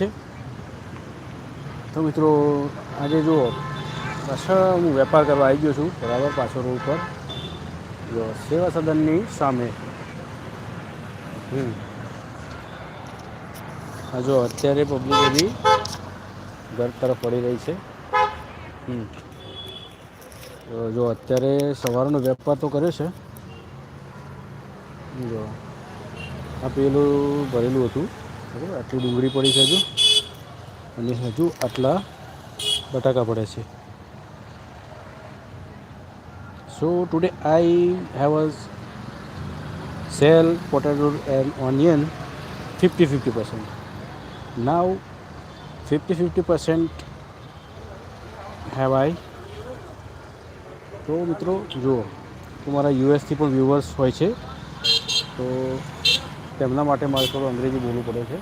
છે. તો મિત્રો, આજે જુઓ પાછળ હું વેપાર કરવા આવી ગયો છું, બરાબર, પાછો રોડ ઉપર જો, સેવા સદનની સામે. હમ. હા જો, અત્યારે પબ્લિક બધી ઘર તરફ પડી રહી છે. હમ. જો, અત્યારે સવારનો વેપાર તો કર્યો છે. જો, આ પેલું ભરેલું હતું. બરાબર? આટલી ડુંગળી પડી છે હજુ. અને હજુ આટલા બટાકા પડે છે. So today I have a sale potato and onion fifty fifty percent now fifty fifty percent have I તો મિત્રો, જુઓ, તો મારા યુએસથી પણ વ્યૂવર્સ હોય છે. તો તેમના માટે મારે થોડું અંગ્રેજી બોલવું પડે છે.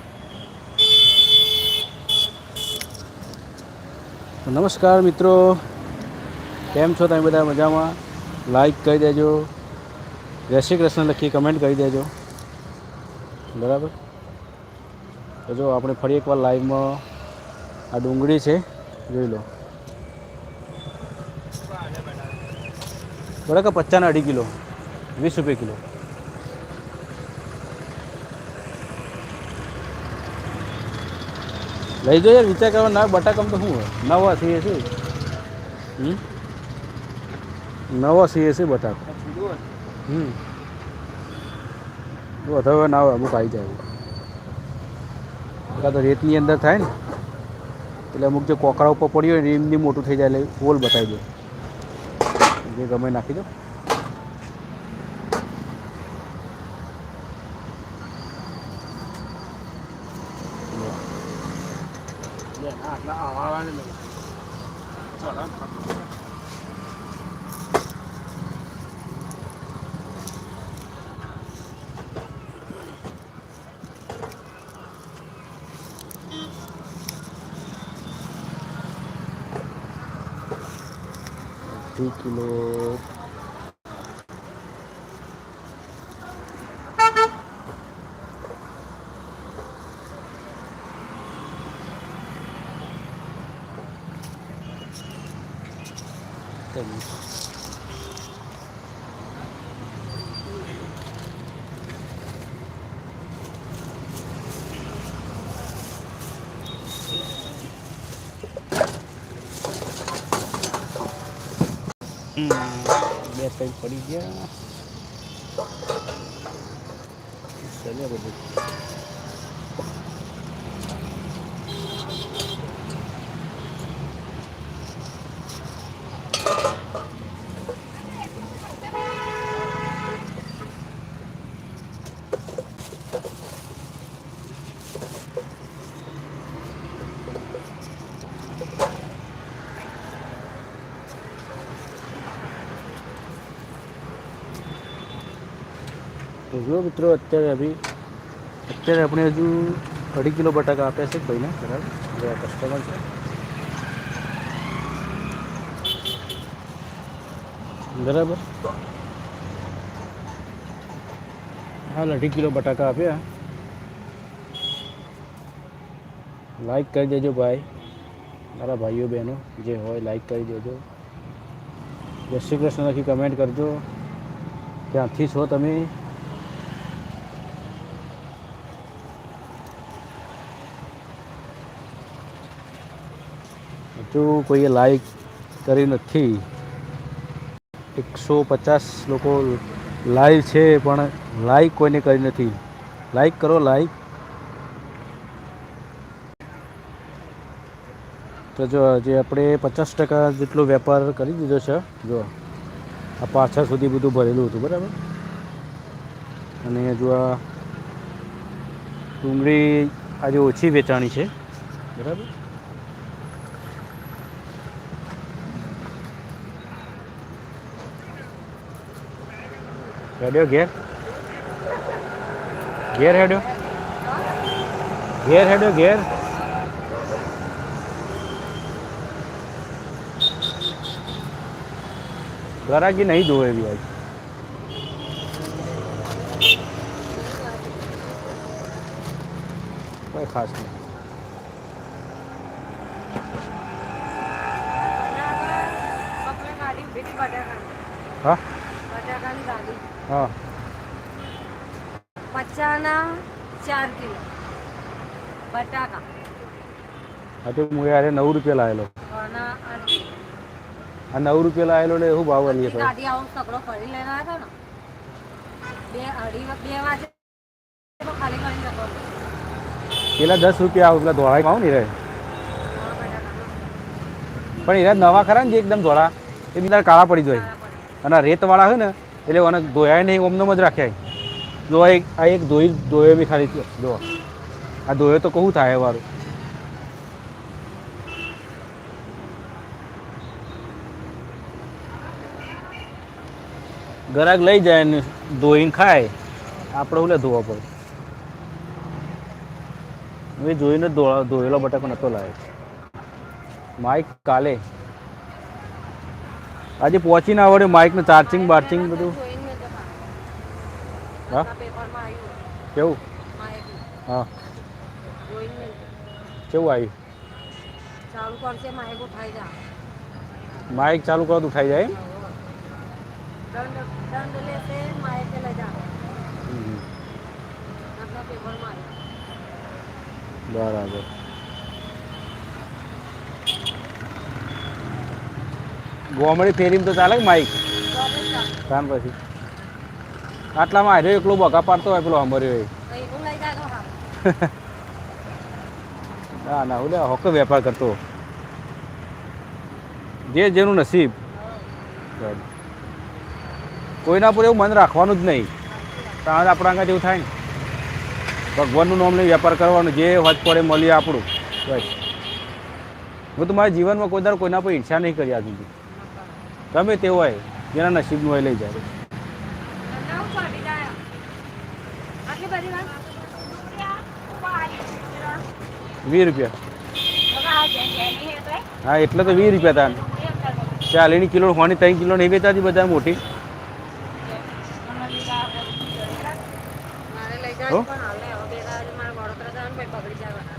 નમસ્કાર મિત્રો. કેમ છો તમે બધા મજામાં? લાઈક કરી દેજો. જય શ્રી કૃષ્ણ લખી કમેન્ટ કરી દેજો. બરાબર? તો જો આપણે ફરી એકવાર લાઈવમાં આ ડુંગળી છે, જોઈ લો. બરાબર? પચાસના અઢી કિલો. વીસ રૂપિયા કિલો. લઈ જો યાર, વિચાર કરવા ના, બટાકામ તો શું હોય? નવા સીએ છે. નવા સીએ છે બટાકો. હમ. વધારે ના હોય, અમુક આવી જાય. કાં તો રેતની અંદર થાય ને, એટલે અમુક જે કોકરા ઉપર પડ્યું હોય ને, એમની મોટું થઈ જાય, એટલે હોલ બતાવી દે. જે ગમે નાખી દો. અઢી કિલો બે ત્રણ પડી ગયા. ચાલ્યા બધું જો મિત્રો, અત્યારે અભી અત્યારે આપણે હજુ અઢી કિલો બટાકા આપ્યા છે ભાઈને બરાબર? જે આ કસ્ટમર છે. બરાબર? હાલ અઢી કિલો બટાકા આપ્યા. લાઈક કરી દેજો ભાઈ. મારા ભાઈઓ, બહેનો, જે હોય લાઈક કરી દેજો. જય શ્રી કૃષ્ણ લખી કમેન્ટ કરજો. ક્યાંથી છો તમે? હજુ કોઈએ લાઈક કરી નથી. એકસો પચાસ લોકો લાઈવ છે, પણ લાઈક કોઈને કરી નથી. લાઈક કરો લાઈક તો જો જે આપણે પચાસ ટકા જેટલો વેપાર કરી દીધો છે, જો આ પાછળ સુધી બધું ભરેલું હતું, બરાબર? અને જો આ ડુંગળી આજે ઓછી વેચાણી છે, બરાબર? હેડ્યો ઘેર ઘેર હેડ્યો ઘેર હેડ્યો ઘેર ગરાગી નહીં ધોયેલી આજ કોઈ ખાસ નહીં હા બટાકાની ગાડી હા. પચાના ચાર કિલો. બટાકા. હા તો હું યારે નવ રૂપિયા લાવેલો આ નવ રૂપિયા લાવેલો એટલે એવું ભાવ આવું સગડો ને. બે અઢી બે વાગે ખાલી કરીને પેલા દસ રૂપિયા આવે પેલા ધોળા આવું ને રે પણ એના નવા ખરા ને જે એકદમ ધોળા એ બીજા કાળા પડી જાય. અને રેતવાળા હોય ને એટલે મને ધોયા નહીં, ઓમનમ જ રાખ્યા જો આ એક આ એક ધોઈ, ધોયો બી ખાલી, જો આ ધોયો તો કહું થાય વારું. ગરાક લઈ જાય ને ધોઈને ખાય. આપણે ઓલે ધોવા પડે. મેં જોઈને ધોયેલો બટાકો નતો લાવ્યો. માઇક કાલે આજે પહોંચી ના આવડે માઇકનું ચાર્જિંગ બાર્જિંગ બધું. હા? કેવું? હા. કેવું આવ્યું? માઇક ચાલુ કરો તો ઉઠાઈ જાય એમ? દંડ દંડ લેશે માહિતી લઈ જા હમ. આટલા પેપરમાં આવ્યું બરાબર ગોમડી ફેરીમાં તો ચાલે માઇક. તાન પછી. આટલામાં હાર્યો એકલો બકા પાડતો હોય પેલો અમર્યો એવું હા ના ના, ઓલે હોક વેપાર કરતો. જે જેનું નસીબ. કોઈના પર એવું મન રાખવાનું જ નહીં. તાણ આપણા આગળ જેવું થાય ને. ભગવાનનું નામ લઈ વેપાર કરવાનો, જે વાત પડે મળીએ આપણું. બસ હું તો મારા જીવનમાં કોઈ દર કોઈના પર ઈર્ષા નહીં કરી આ સુધી. ગમે તે હોય જેના નસીબનું હોય લઈ જાય. વીસ રૂપિયા. હા એટલે તો વીસ રૂપિયા તાન. ચાલીની કિલો હોની ત્રણ કિલો નહીં વેચાતી બધા મોટી મારે લઈ હો? જાય પણ હાલે હવે બે દાડા મારે વડોદરા જવાનું પછી બગડી જવાના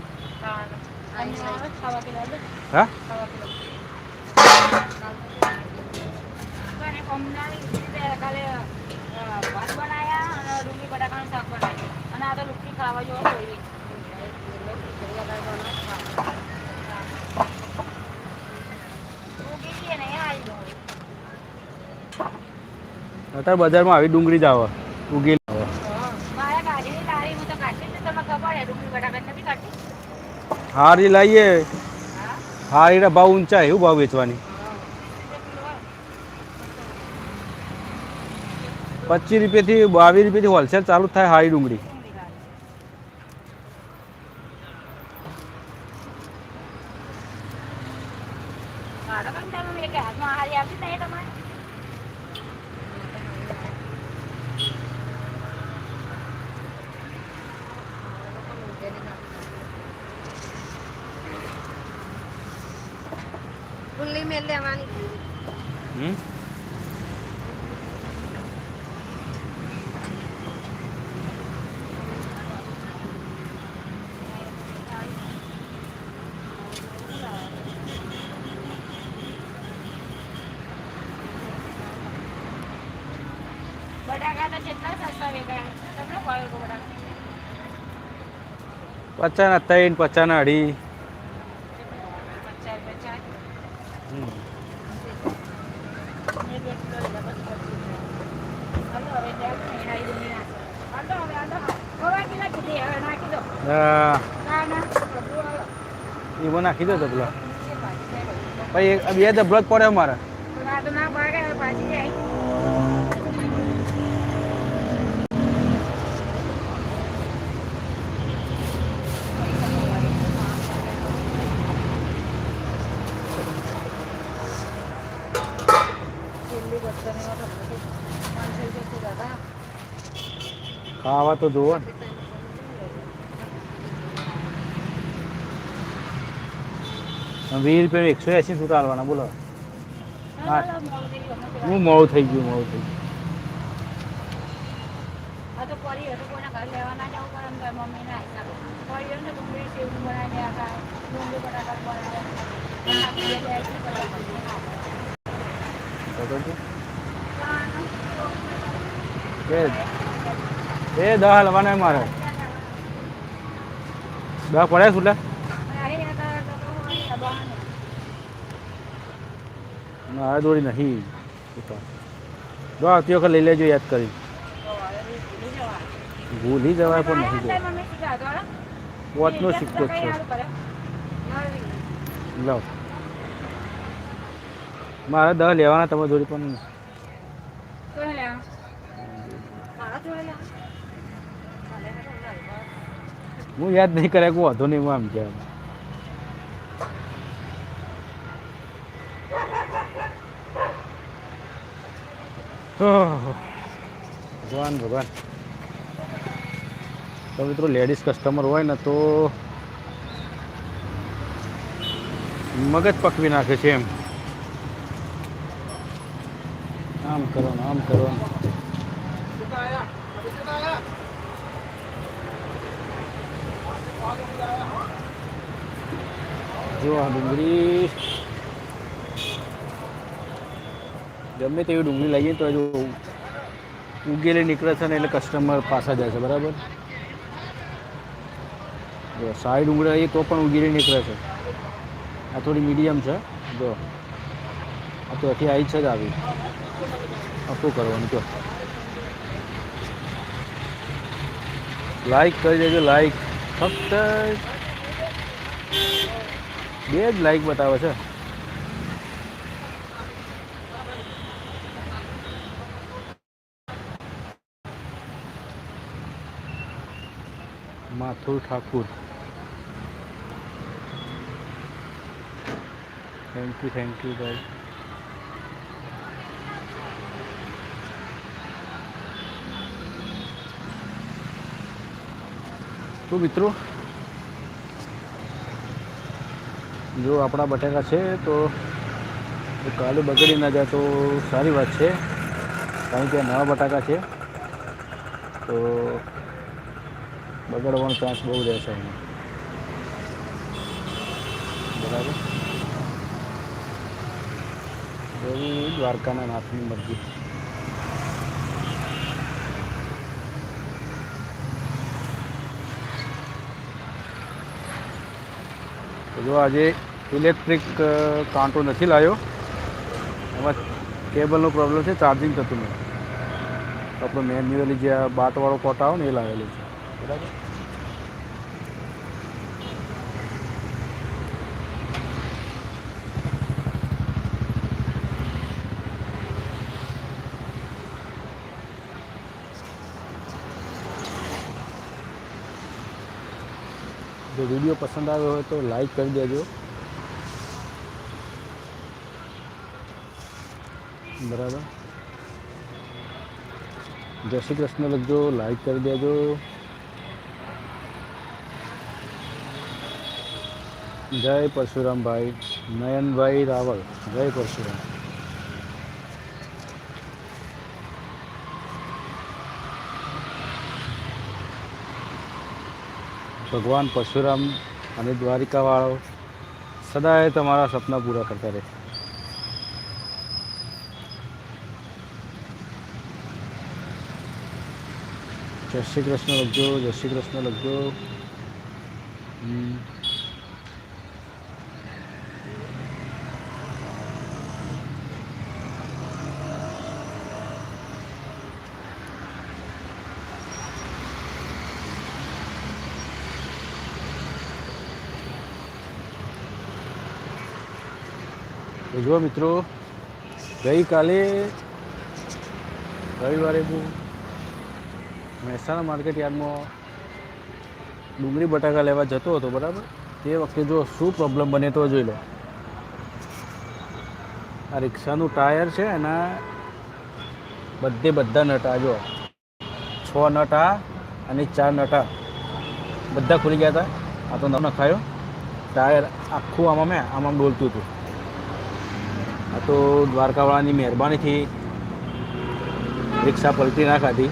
હા અત્યારે બજારમાં આવી ડુંગળી જ આવે ઉગી આવે. હારી લાવીએ હારીના ભાવ ઊંચા એવું ભાવ વેચવાની. પચીસ રૂપિયાથી બાવીસ રૂપિયાથી હોલસેલ ચાલુ થાય હારી ડુંગળી મારો પણ તમે એક હાથમાં હારી આપી જ નહીં તમારે ખુલ્લી મેલ લેવાની હમ બટાકા તો જેટલા સસ્તા વેચાય તમને ભાવ હતો બટાકા પચાના ત્રણ પચાના અઢી પચાસ પચાસ હમ. એક એક કિલો લીધા પછી પચીસ હાલો હવે ત્યાં મેળાઈ દો મેળા હાલો હવે હાલો હવે કિલો કીધી હવે નાખી દો હા ના ના બધું હાલો એમાં નાખી દો તો પેલો નીચે પાછી જાય બધું. પછી એક- બે ડબલો જ પડે અમારે ના તો ના ભાગે હવે પાછી જાય છેલ્લી બધાને એવા તો પાંચસો રૂપિયા દાદા ખાવા તો જુઓ ને. વીસ રૂપિયા એકસો એસી શું ચાલવાના બોલો. હા. મોડું થઈ ગયું મોડું થઈ ગયું. દે કે એ દહ હલવાના મારે. દહ પડે શું મારા દોડી નહીં. જો આવતી વખત લઈ લેજો યાદ કરી. ભૂલી જવાય પણ નહીં વોચનો સિક્કો છે. લો. મારે દહ લેવાના તમે જોડી પણ હું યાદ નહીં કરે હું વાંધો નહીં, હું આમ કે ભગવાન ભગવાન. તો મિત્રો લેડીઝ કસ્ટમર હોય ને તો મગજ પકવી નાખે છે એમ. આમ કરો આમ કરો જો આ ડુંગળી. ગમે તેવી ડુંગળી લઈએ તો જો ઉગેલી નીકળે છે ને એટલે કસ્ટમર પાછા જાય છે, બરાબર? જો, સારી ડુંગળી લઈએ તો પણ ઉગેલી નીકળે છે. આ થોડી મીડિયમ છે. જો, આ તો આખી આવી છે જ આવી. આ શું કરવાનું, જો? લાઈક કરી દેજો લાઈક ફક્ત બે જ લાઈક બતાવે છે. Mathur Thakur. Thank you thank you ભાઈ તો મિત્રો, જો આપણા બટાકા છે, તો કાલે બગડી ના જાય તો સારી વાત છે, કારણ કે નવા બટાકા છે. તો બગડવાનો ચાન્સ બહુ રહેશે એમાં. બરાબર? એવી દ્વારકાના નાથની મરજી. જો આજે ઇલેક્ટ્રિક કાંટો નથી લાવ્યો એમાં કેબલનો પ્રોબ્લેમ છે ચાર્જિંગ થતું નથી. આપણો મેન્યુઅલી જે બાટવાળો કોટ આવે ને એ લાવેલો છે. બરાબર? જો વીડિયો પસંદ આવ્યો હોય તો લાઈક કરી દેજો બરાબર જય શ્રી કૃષ્ણ લખજો લાઈક કરી દેજો જય પરશુરામભાઈ નયનભાઈ રાવલ જય પરશુરામ ભગવાન પરશુરામ અને દ્વારિકાવાળો સદાય તમારા સપના પૂરા કરતા રહે. જય શ્રી કૃષ્ણ લખજો, જય શ્રી કૃષ્ણ લખજો. તો જુઓ મિત્રો, ગઈકાલે રવિવારે હું મહેસાણા માર્કેટ યાર્ડમાં ડુંગળી બટાકા લેવા જતો હતો, બરાબર? તે વખતે જો શું પ્રોબ્લેમ બને તો જોઈ લો. આ રિક્ષાનું ટાયર છે એના બધે બધા નટા જો છ નટા અને ચાર નટા. બધા ખુલી ગયા હતા. આ તો નખાયો. ટાયર આખું આમાં મેં, આમાં બોલતું હતું. આ તો દ્વારકાવાળાની મહેરબાનીથી રિક્ષા પલટી ના ખાધી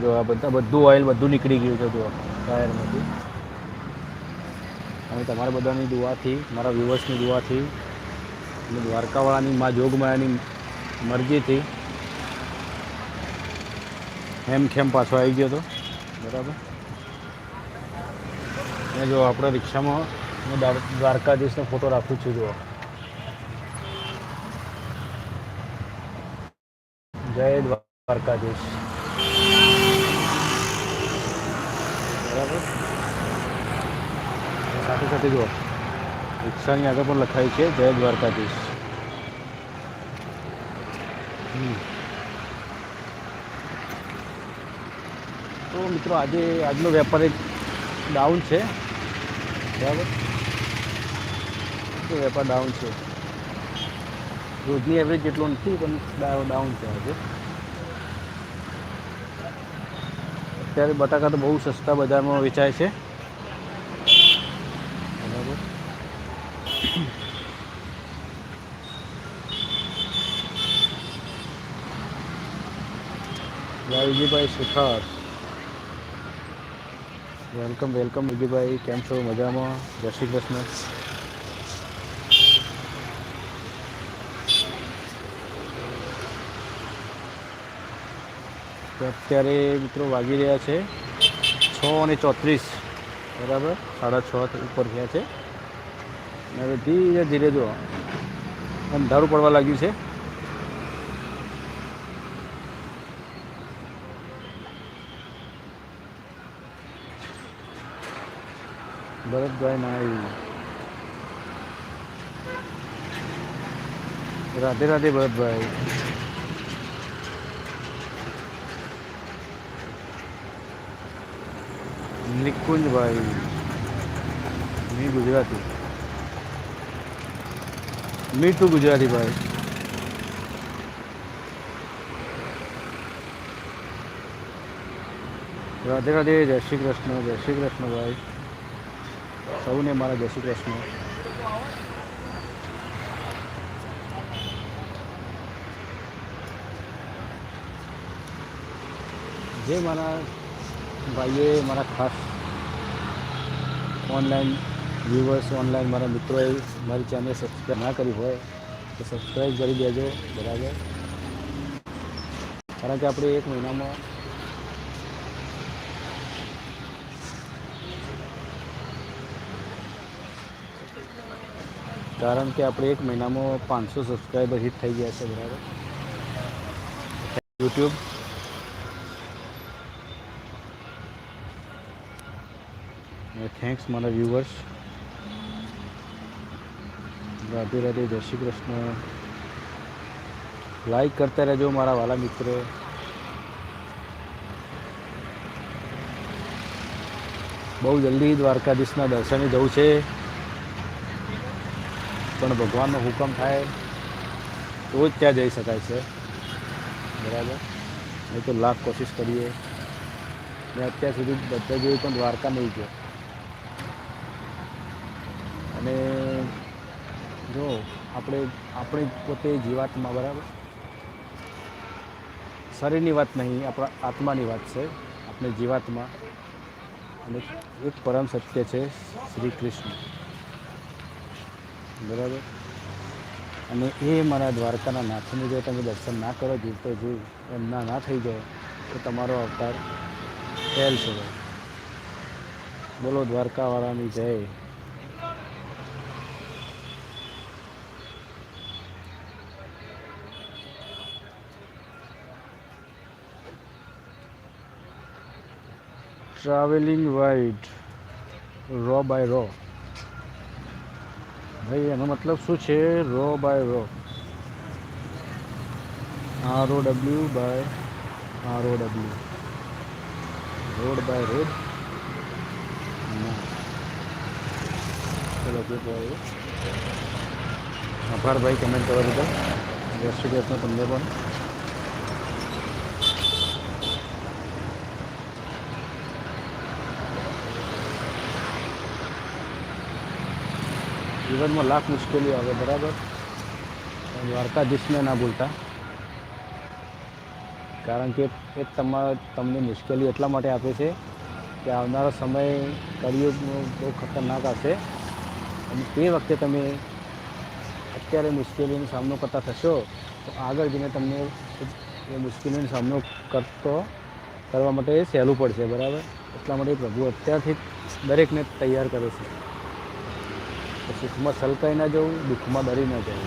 જો આ બધા બધું ઓઇલ બધું નીકળી ગયું છે જો ટાયરમાંથી. અને તમારા બધાની દુઆથી, મારા વ્યુવર્સની દુઆથી, અને દ્વારકાવાળાની મા જોગમાયાની મરજીથી હેમ ખેમ પાછો આવી ગયો હતો બરાબર? અને જો આપણે રિક્ષામાં દ્વારકાધીશનો ફોટો રાખું છું જો જય દ્વારકાધીશ. બરાબર? સાથે સાથે જુઓ, રિક્ષાની આગળ પણ લખાયું છે, જય દ્વારકાધીશ. તો મિત્રો, આજે આજનો વેપાર એક ડાઉન છે. બરાબર? વેપાર ડાઉન છે. રોજની એવરેજ જેટલો નથી, પણ ડાઉન છે આજે. અત્યારે બટાકા તો બહુ સસ્તા બજારમાં વેચાય છે. બરાબર. જય વિજયભાઈ સુથાર. Welcome welcome Vijaybhai. કેમ છો? મજામાં? જય શ્રી કૃષ્ણ. તો અત્યારે મિત્રો વાગી રહ્યા છે છ અને ચોત્રીસ. બરાબર? સાડા છ ઉપર થયા છે. અને હવે ધીરે ધીરે જો અંધારું પડવા લાગ્યું છે. ભરતભાઈ નાઈ રાધે રાધે ભરતભાઈ. નિકુંજભાઈ મી ગુજરાતી મીઠું ગુજરાતી ભાઈ રાધે રાધે જય શ્રી કૃષ્ણ જય શ્રી કૃષ્ણ ભાઈ સૌને મારા જય શ્રી કૃષ્ણ જે મારા ભાઈઓએ મારા ખાસ ઓનલાઈન વ્યૂવર્સ ઓનલાઈન મારા મિત્રોએ મારી ચેનલ સબસ્ક્રાઈબ ના કરી હોય તો સબસ્ક્રાઈબ કરી દેજો બરાબર કારણ કે આપણે એક મહિનામાં કારણ કે આપણે એક મહિનામાં પાંચસો સબસ્ક્રાઈબર હિટ થઈ ગયા છે બરાબર યુટ્યુબ થેન્ક્સ મારા વ્યુઅર્સ રાધે રાધે, જય શ્રી કૃષ્ણ. લાઈક કરતા રહેજો મારા વાલા મિત્રો. બહુ જલ્દી દ્વારકાધીશના દર્શને જવું છે. પણ ભગવાનનો હુકમ થાય, તો જ ત્યાં જઈ શકાય છે. બરાબર? નહીં તો લાખ કોશિશ કરીએ. મેં અત્યાર સુધી બધા જોયું પણ દ્વારકા નહીં ગયો. અને જો, આપણે આપણે પોતે જીવાત્મા, બરાબર? શરીરની વાત નહીં, આપણા આત્માની વાત છે. આપણે જીવાત્મા. અને એક પરમ સત્ય છે શ્રી કૃષ્ણ. બરાબર? અને એ મારા દ્વારકાના નાથને જો તમે દર્શન ના કરો જીવતો જીવ. એમના ના થઈ જાય, તો તમારો અવતાર ફેલ છે બોલો, દ્વારકાવાળાની જય. Travelling wide row by row ભાઈ એનો મતલબ શું છે row by row R O W by R O W road by road ના ચલો ગુડ બાય આભાર ભાઈ કમેન્ટ કરવા બદલ જય શ્રી કૃષ્ણ તમને પણ જીવનમાં લાખ મુશ્કેલીઓ આવે, બરાબર? દ્વારકાધીશને ના ભૂલતા. કારણ કે એ તમારા તમને મુશ્કેલી એટલા માટે આપે છે કે આવનારો સમય કરિયુગનો બહુ ખતરનાક હશે. અને તે વખતે તમે અત્યારે મુશ્કેલીનો સામનો કરતા થશો, તો આગળ જઈને તમને એ મુશ્કેલીનો સામનો કરતો, કરવા માટે સહેલું પડશે, બરાબર? એટલા માટે પ્રભુ અત્યારથી દરેકને તૈયાર કરે છે. તો સુખમાં સલકાઈ ના જવું, દુઃખમાં ડરી ન જવું.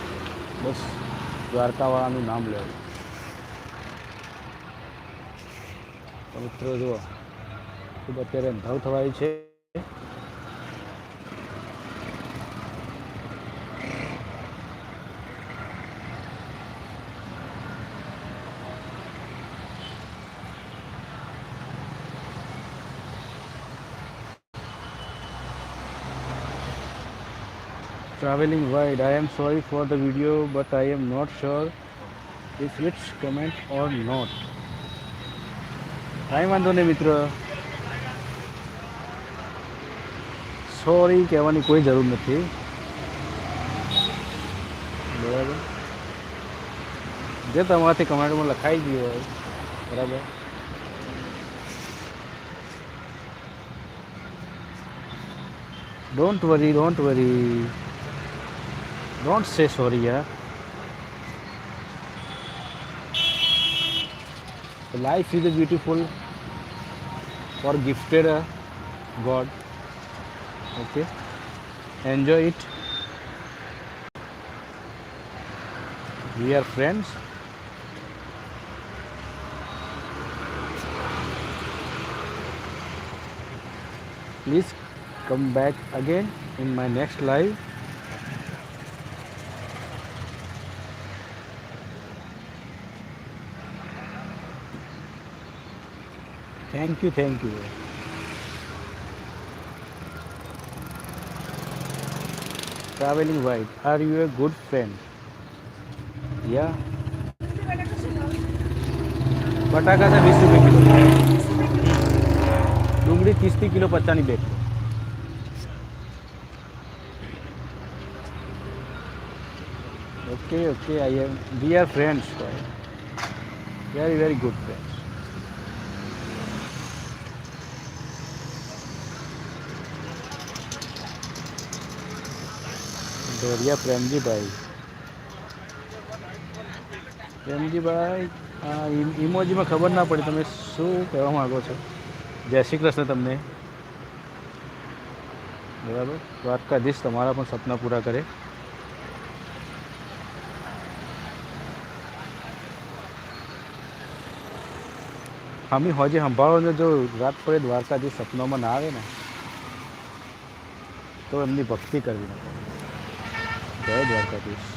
બસ દ્વારકાવાળાનું નામ લેવું. મિત્રો જુઓ, ખૂબ અત્યારે અંધાવ થવાય છે. Traveling wide. I am sorry for the video, but I am not sure if it's comment or not. કાંઈ વાંધો નહીં મિત્ર સોરી કહેવાની કોઈ જરૂર નથી બરાબર જે તમારાથી કમેન્ટમાં લખાઈ ગયું હોય બરાબર don't worry don't worry Don't say sorry. The life is beautiful for gifted uh, God. Okay. Enjoy it. We are friends. Please come back again in my next live. Thank you, thank you. Traveling wide. Are you a good friend? Yeah. બટાકા છે વીસ રૂપિયા kilo ડુંગળી ત્રીસથી kilo પચાસની bag okay okay I am we are friends very very good friends Doriya Premjibhai. Premjibhai ઇમોજીમાં ખબર ના પડી, તમે શું કહેવા માગો છો? જય શ્રી કૃષ્ણ તમને. બરાબર? દ્વારકાધીશ તમારા પણ સપના પૂરા કરે. આમી હોજે સંભાળો ને જો રાત પડે દ્વારકાધીશ સપનામાં ના આવે ને, તો એમની ભક્તિ કરવી. જય દ્વારકાધીશ.